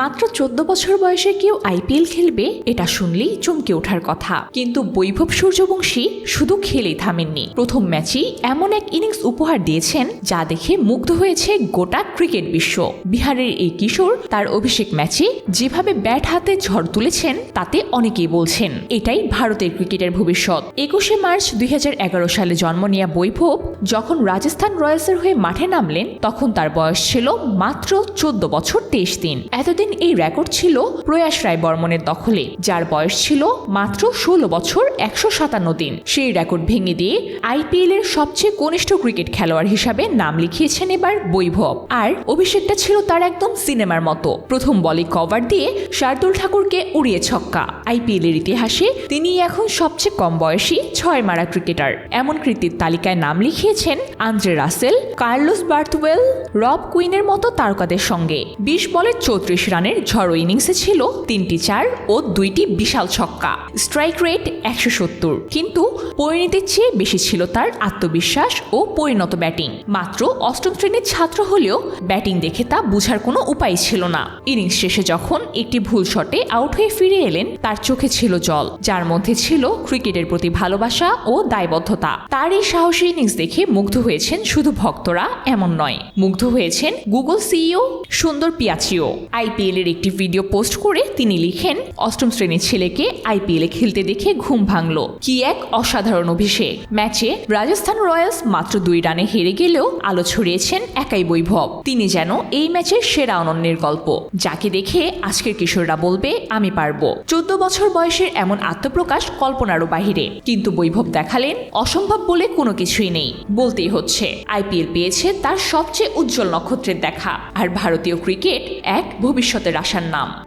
মাত্র চোদ্দ বছর বয়সে কেউ আইপিএল খেলবে, এটা শুনলেই চমকে ওঠার কথা। কিন্তু বৈভব সূর্যবংশী শুধু খেলেই থামেননি। প্রথম ম্যাচেই এমন এক ইনিংস উপহার দিয়েছেন, যা দেখে মুগ্ধ হয়েছে গোটা ক্রিকেট বিশ্ব। বিহারের এই কিশোর তার অভিষেক ম্যাচে যেভাবে ব্যাট হাতে ঝড় তুলেছেন, তাতে অনেকেই বলছেন, এটাই ভারতের ক্রিকেটের ভবিষ্যৎ। একুশে মার্চ দুই হাজার এগারো সালে জন্ম নেওয়া বৈভব যখন রাজস্থান রয়্যালসের হয়ে মাঠে নামলেন, তখন তার বয়স ছিল মাত্র চোদ্দ বছর তেইশ দিন। এতদিন এই রেকর্ড ছিল প্রয়াস রায় বর্মনের দখলে, যার বয়স ছিল মাত্র ষোলো বছর একশো সাতান্ন দিন। সেই রেকর্ড ভেঙে দিয়ে আইপিএল এর সবচেয়ে কনিষ্ঠ ক্রিকেট খেলোয়াড় হিসাবে নাম লিখিয়েছেন এবার বৈভব। আর অভিষেকটা ছিল তার একদম সিনেমার মতো। প্রথম বলে কভার দিয়ে শার্দুল ঠাকুরকে উড়িয়ে ছক্কা। আইপিএল এর ইতিহাসে তিনি এখন সবচেয়ে কম বয়সী ছয় মারা ক্রিকেটার এমন কৃতির তালিকায় নাম লিখিয়েছেন Andre Russell, Carlos Brathwaite, Rob কুইনের মতো তারকাদের সঙ্গে। বিশ বলে চৌত্রিশ রানের ঝড়ো ইনিংসে ছিল তিনটি চার ও দুইটি বিশাল ছক্কা। স্ট্রাইক রেট একশো সত্তর। কিন্তু পরিণতির চেয়ে বেশি ছিল তার আত্মবিশ্বাস ও পরিণত ব্যাটিং। মাত্র অষ্টম শ্রেণির ছাত্র হলেও ব্যাটিং দেখে তা বোঝার কোনো উপায় ছিল না। ইনিংস শেষে যখন একটি ভুল শটে আউট হয়ে ফিরে এলেন, তার চোখে ছিল জল। যার মধ্যে ছিল ক্রিকেটের প্রতি ভালোবাসা ও দায়বদ্ধতা। তার এই সাহসী ইনিংস দেখে মুগ্ধ হয়েছেন শুধু ভক্তরা, এমন নয়। মুগ্ধ হয়েছেন গুগল সিইও সুন্দর পিয়াচিও। আইপিএল এর একটি ভিডিও পোস্ট করে তিনি লিখেন, অষ্টম শ্রেণির ছেলেকে আইপিএল খেলতে দেখে ঘুম ভাঙল। কি এক অসাধারণ অভিষেক। ম্যাচে রাজস্থান রয়্যালস মাত্র দুই রানে হেরে গেলেও আলো ছড়িয়েছেন একাই বৈভব। তিনি যেন এই ম্যাচের সেরা অনন্যের গল্প। যাকে দেখে আজকের কিশোররা বলবে, আমি পারব। চোদ্দ বছর বয়সের এমন আত্মপ্রকাশ কল্পনারও বাহিরে। কিন্তু বৈভব দেখালেন, অসম্ভব বলে কোনো কিছুই নেই। বলতেই হচ্ছে আইপিএল পেয়েছে তার সবচেয়ে উজ্জ্বল নক্ষত্রের দেখা। আর ভারতীয় ক্রিকেট এক ভবিষ্যতের আশার নাম।